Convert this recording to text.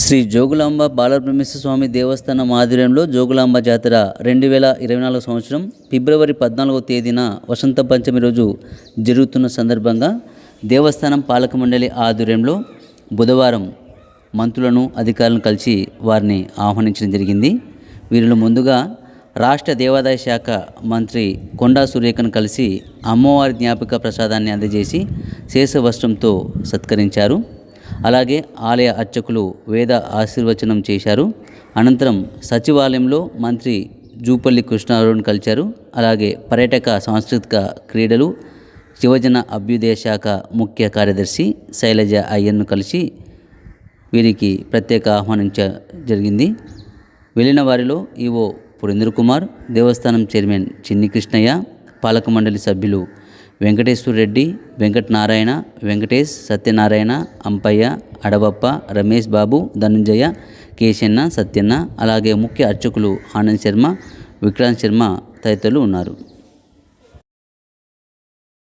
శ్రీ జోగులాంబ బాలబ్రహ్మేశ్వర స్వామి దేవస్థానం ఆధ్వర్యంలో జోగులాంబ జాతర రెండు వేల ఇరవై నాలుగు సంవత్సరం ఫిబ్రవరి పద్నాలుగవ తేదీన వసంత పంచమి రోజు జరుగుతున్న సందర్భంగా దేవస్థానం పాలక మండలి ఆధ్వర్యంలో బుధవారం మంత్రులను అధికారులను కలిసి వారిని ఆహ్వానించడం జరిగింది. వీరిలో ముందుగా రాష్ట్ర దేవాదాయ శాఖ మంత్రి కొండా సురేఖను కలిసి అమ్మవారి జ్ఞాపిక ప్రసాదాన్ని అందజేసి శేషవస్త్రంతో సత్కరించారు. అలాగే ఆలయ అర్చకులు వేద ఆశీర్వచనం చేశారు. అనంతరం సచివాలయంలో మంత్రి జూపల్లి కృష్ణారావును కలిశారు. అలాగే పర్యాటక సాంస్కృతిక క్రీడలు యువజన అభ్యుదయ శాఖ ముఖ్య కార్యదర్శి శైలజ అయ్యన్ను కలిసి వీరికి ప్రత్యేక ఆహ్వానించ జరిగింది. వెళ్ళిన వారిలో ఈవో పురేంద్ర కుమార్ దేవస్థానం చైర్మన్ చిన్ని కృష్ణయ్య పాలక మండలి సభ్యులు వెంకటేశ్వర రెడ్డి వెంకటనారాయణ వెంకటేష్ సత్యనారాయణ అంపయ్య అడవప్ప రమేష్ బాబు ధనుంజయ కేశన్న సత్యన్న అలాగే ముఖ్య అర్చకులు ఆనంద్ శర్మ విక్రాంత్ శర్మ తదితరులు ఉన్నారు.